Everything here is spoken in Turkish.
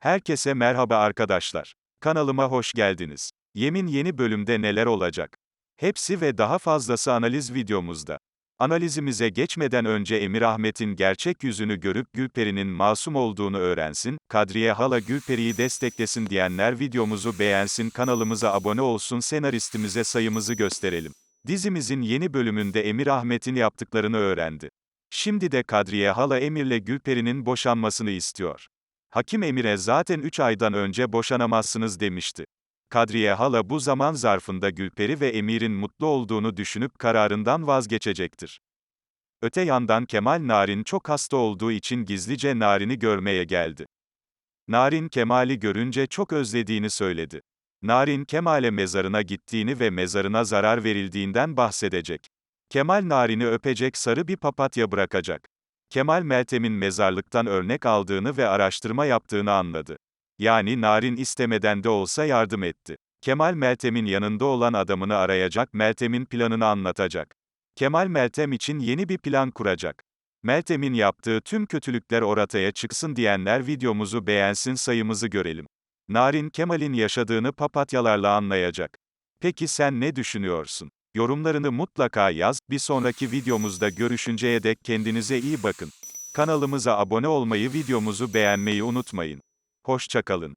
Herkese merhaba arkadaşlar. Kanalıma hoş geldiniz. Yemin yeni bölümde neler olacak? Hepsi ve daha fazlası analiz videomuzda. Analizimize geçmeden önce Emir Ahmet'in gerçek yüzünü görüp Gülperi'nin masum olduğunu öğrensin, Kadriye hala Gülperi'yi desteklesin diyenler videomuzu beğensin kanalımıza abone olsun senaristimize sayımızı gösterelim. Dizimizin yeni bölümünde Emir Ahmet'in yaptıklarını öğrendi. Şimdi de Kadriye hala Emir'le Gülperi'nin boşanmasını istiyor. Hakim Emir'e zaten 3 aydan önce boşanamazsınız demişti. Kadriye hala bu zaman zarfında Gülperi ve Emir'in mutlu olduğunu düşünüp kararından vazgeçecektir. Öte yandan Kemal Narin çok hasta olduğu için gizlice Narin'i görmeye geldi. Narin Kemal'i görünce çok özlediğini söyledi. Narin Kemal'e mezarına gittiğini ve mezarına zarar verildiğinden bahsedecek. Kemal Narin'i öpecek sarı bir papatya bırakacak. Kemal Meltem'in mezarlıktan örnek aldığını ve araştırma yaptığını anladı. Yani Narin istemeden de olsa yardım etti. Kemal Meltem'in yanında olan adamını arayacak, Meltem'in planını anlatacak. Kemal Meltem için yeni bir plan kuracak. Meltem'in yaptığı tüm kötülükler ortaya çıksın diyenler videomuzu beğensin sayımızı görelim. Narin Kemal'in yaşadığını papatyalarla anlayacak. Peki sen ne düşünüyorsun? Yorumlarını mutlaka yaz, bir sonraki videomuzda görüşünceye dek kendinize iyi bakın. Kanalımıza abone olmayı videomuzu beğenmeyi unutmayın. Hoşçakalın.